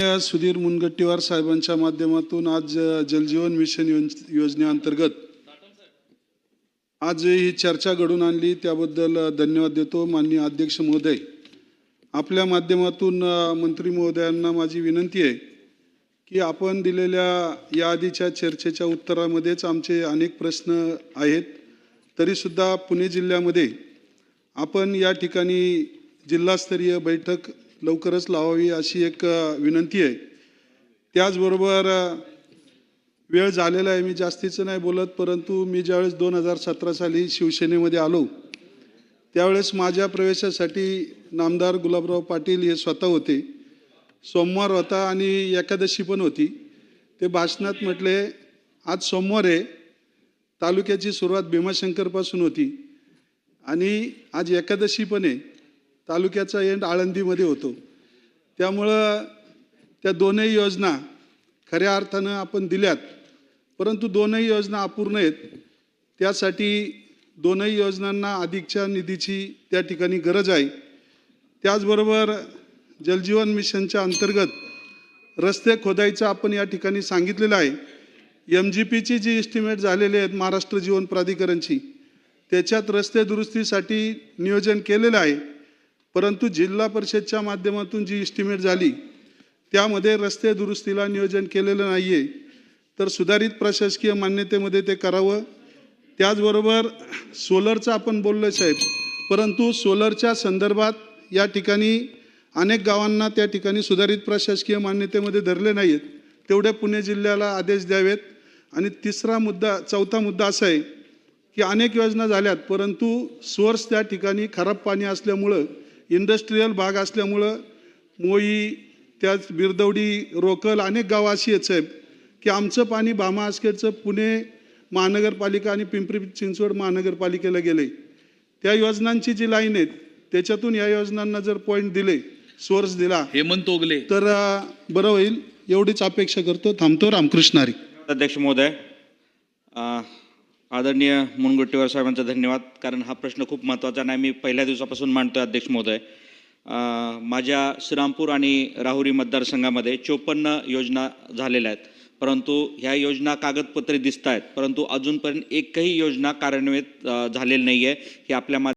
सुधीर मुनगट्टीवार साहेबांच्या माध्यमातून आज जलजीवन मिशन योज- योजनेअंतर्गत आज ही चर्चा घडून आणली. त्याबद्दल धन्यवाद देतो. माननीय अध्यक्ष महोदय आपल्या माध्यमातून मंत्री महोदयांना माझी विनंती आहे की आपण दिलेल्या या आधीच्या चर्चेच्या उत्तरामध्येच आमचे अनेक प्रश्न आहेत. तरीसुद्धा पुणे जिल्ह्यामध्ये आपण या ठिकाणी जिल्हास्तरीय बैठक लवकरच लावावी अशी एक विनंती आहे. त्याचबरोबर वेळ झालेला आहे मी जास्तीचं नाही बोलत परंतु मी ज्यावेळेस दोन हजार सतरा साली शिवसेनेमध्ये आलो त्यावेळेस माझ्या प्रवेशासाठी नामदार गुलाबराव पाटील हे स्वतः होते. सोमवार होता आणि एकादशी पण होती. ते भाषणात म्हटले आज सोमवार आहे. तालुक्याची सुरुवात भीमाशंकरपासून होती आणि आज एकादशी पण आहे. तालुक्याचा एंड आळंदीमध्ये होतो. त्यामुळं त्या दोनही योजना खऱ्या अर्थानं आपण दिल्यात. परंतु दोनही योजना अपूर्ण आहेत. त्यासाठी दोनही योजनांना अधिकच्या निधीची त्या ठिकाणी गरज आहे. त्याचबरोबर जलजीवन मिशनच्या अंतर्गत रस्ते खोदायचं आपण या ठिकाणी सांगितलेलं आहे. एम जी पीची जी इस्टिमेट झालेली आहेत महाराष्ट्र जीवन प्राधिकरणची त्याच्यात रस्ते दुरुस्तीसाठी नियोजन केलेलं आहे. परंतु जिल्हा परिषदच्या माध्यमातून जी इस्टिमेट झाली त्यामध्ये रस्ते दुरुस्तीला नियोजन केलेलं नाही आहे तर सुधारित प्रशासकीय मान्यतेमध्ये ते करावं. त्याचबरोबर सोलरचं आपण बोललो साहेब. परंतु सोलरच्या संदर्भात या ठिकाणी अनेक गावांना त्या ठिकाणी सुधारित प्रशासकीय मान्यतेमध्ये धरले नाही आहेत तेवढे पुणे जिल्ह्याला आदेश द्यावेत. आणि तिसरा मुद्दा चौथा मुद्दा असा आहे की अनेक योजना झाल्यात परंतु सोर्स त्या ठिकाणी खराब पाणी असल्यामुळं इंडस्ट्रीयल भाग असल्यामुळं मोई त्याच बिरदवडी रोकल अनेक गावं अशी आहेत साहेब की आमचं पाणी भामा आसखेडचं पुणे महानगरपालिका आणि पिंपरी चिंचवड महानगरपालिकेला गेले त्या योजनांची जी लाईन आहेत त्याच्यातून या योजनांना जर पॉईंट दिले सोर्स दिला हेमंत ओगले. तर बरं होईल. एवढीच अपेक्षा करतो. थांबतो रामकृष्ण हरी. अध्यक्ष महोदय आदरणीय मुनगुट्टीवर साहेबांचा धन्यवाद. कारण हा प्रश्न खूप महत्त्वाचा नाही मी पहिल्या दिवसापासून मांडतोय अध्यक्ष महोदय. माझ्या श्रीरामपूर आणि राहुरी मतदारसंघामध्ये चोपन्न योजना झालेल्या आहेत. परंतु ह्या योजना कागदपत्रे दिसत आहेत परंतु अजूनपर्यंत एकही योजना कार्यान्वित झालेली नाही आहे हे आपल्या मा